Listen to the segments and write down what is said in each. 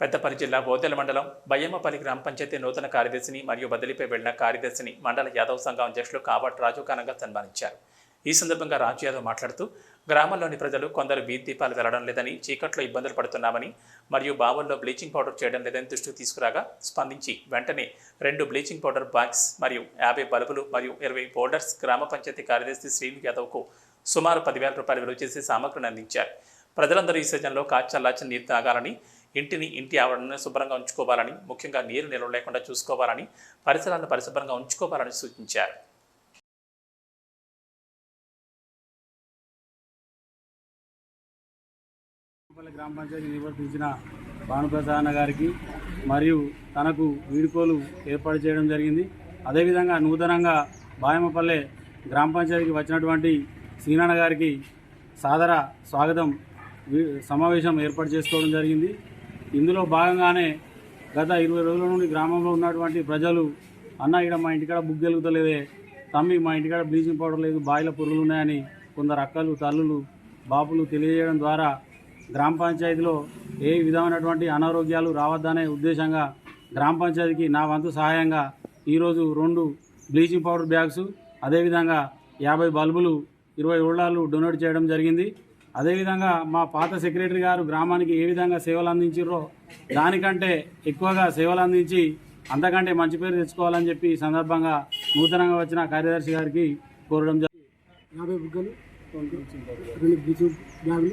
పెద్దపల్లి జిల్లా బోదెల మండలం బయ్యమ్మపల్లి గ్రామ పంచాయతీ నూతన కార్యదర్శిని మరియు బదిలీపై వెళ్ళిన కార్యదర్శిని మండల యాదవ్ సంఘం అధ్యక్షులు కావట్ రాజు ఘనంగా సన్మానించారు. ఈ సందర్భంగా రాజు యాదవ్ మాట్లాడుతూ గ్రామంలోని ప్రజలు కొందరు వీధి దీపాలు వెళ్ళడం లేదని చీకట్లో ఇబ్బందులు పడుతున్నామని మరియు బావుల్లో బ్లీచింగ్ పౌడర్ చేయడం లేదని దృష్టికి తీసుకురాగా స్పందించి వెంటనే రెండు బ్లీచింగ్ పౌడర్ బాక్స్ మరియు యాభై బల్బులు మరియు ఇరవై పౌడర్స్ గ్రామ పంచాయతీ కార్యదర్శి శ్రీను యాదవ్కు సుమారు పదివేల రూపాయలు విలువ చేసి సామగ్రిని అందించారు. ప్రజలందరూ ఈ సీజన్లో కాచల్లాచని నీరు తాగాలని ఇంటిని ఇంటి ఆవరణను శుభ్రంగా ఉంచుకోవాలని ముఖ్యంగా నీరు నిల్వ లేకుండా చూసుకోవాలని పరిసరాలను పరిశుభ్రంగా ఉంచుకోవాలని సూచించారు. గ్రామ పంచాయతీ నిర్వర్తించిన భానుప్రసాద్ గారికి మరియు తనకు వీడుకోలు ఏర్పాటు చేయడం జరిగింది. అదేవిధంగా నూతనంగా బాయమపల్లె గ్రామ పంచాయతీకి వచ్చినటువంటి శ్రీనాన్న గారికి సాదర స్వాగతం సమావేశం ఏర్పాటు చేసుకోవడం జరిగింది. ఇందులో భాగంగానే గత ఇరవై రోజుల నుండి గ్రామంలో ఉన్నటువంటి ప్రజలు అన్న ఇక్కడ మా ఇంటికాడ బుగ్గెలుగుతలేదే తమ్మి మా ఇంటికాడ బ్లీచింగ్ పౌడర్ లేదు. బాయిల పురుగులు ఉన్నాయని కొందరు అక్కలు తల్లులు బాపులు తెలియజేయడం ద్వారా గ్రామ పంచాయతీలో ఏ విధమైనటువంటి అనారోగ్యాలు రావద్దనే ఉద్దేశంగా గ్రామ పంచాయతీకి నా వంతు సహాయంగా ఈరోజు రెండు బ్లీచింగ్ పౌడర్ బ్యాగ్స్ అదేవిధంగా యాభై బల్బులు ఇరవై ఓళ్ళాలు డొనేట్ చేయడం జరిగింది. అదేవిధంగా మా పాత సెక్రటరీ గారు గ్రామానికి ఏ విధంగా సేవలు అందించారో దానికంటే ఎక్కువగా సేవలు అందించి అంతకంటే మంచి పేరు తెచ్చుకోవాలని చెప్పి ఈ సందర్భంగా నూతనంగా వచ్చిన కార్యదర్శి గారికి కోరడం జరిగింది యాభై బుగ్గలు రెండు బ్యాగులు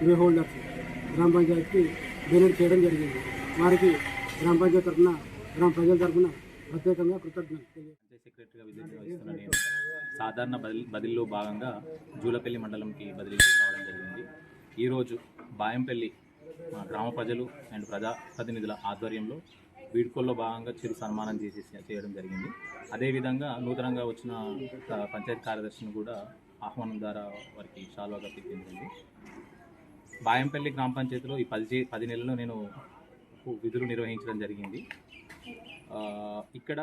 ఇరవై హోల్డర్స్ గ్రామ పంచాయతీకి డొనేట్ చేయడం జరిగింది. వారికి గ్రామ పంచాయతీ తరఫున గ్రామ ప్రజల తరఫున ప్రత్యేకంగా నేను సాధారణ బదిలీ బదిలీలో భాగంగా జూలపల్లి మండలంకి బదిలీ కావడం జరిగింది. ఈరోజు బాయంపల్లి మా గ్రామ ప్రజలు అండ్ ప్రజా ప్రతినిధుల ఆధ్వర్యంలో వీడ్కోల్లో భాగంగా చిరు సన్మానం చేసి చేయడం జరిగింది. అదేవిధంగా నూతనంగా వచ్చిన పంచాయత్ కార్యదర్శిని కూడా ఆహ్వానం ద్వారా వారికి షాల్వా కప్పించింది బాయంపల్లి గ్రామ పంచాయతీలో ఈ పది పది నెలల్లో నేను విధులు నిర్వహించడం జరిగింది. ఇక్కడ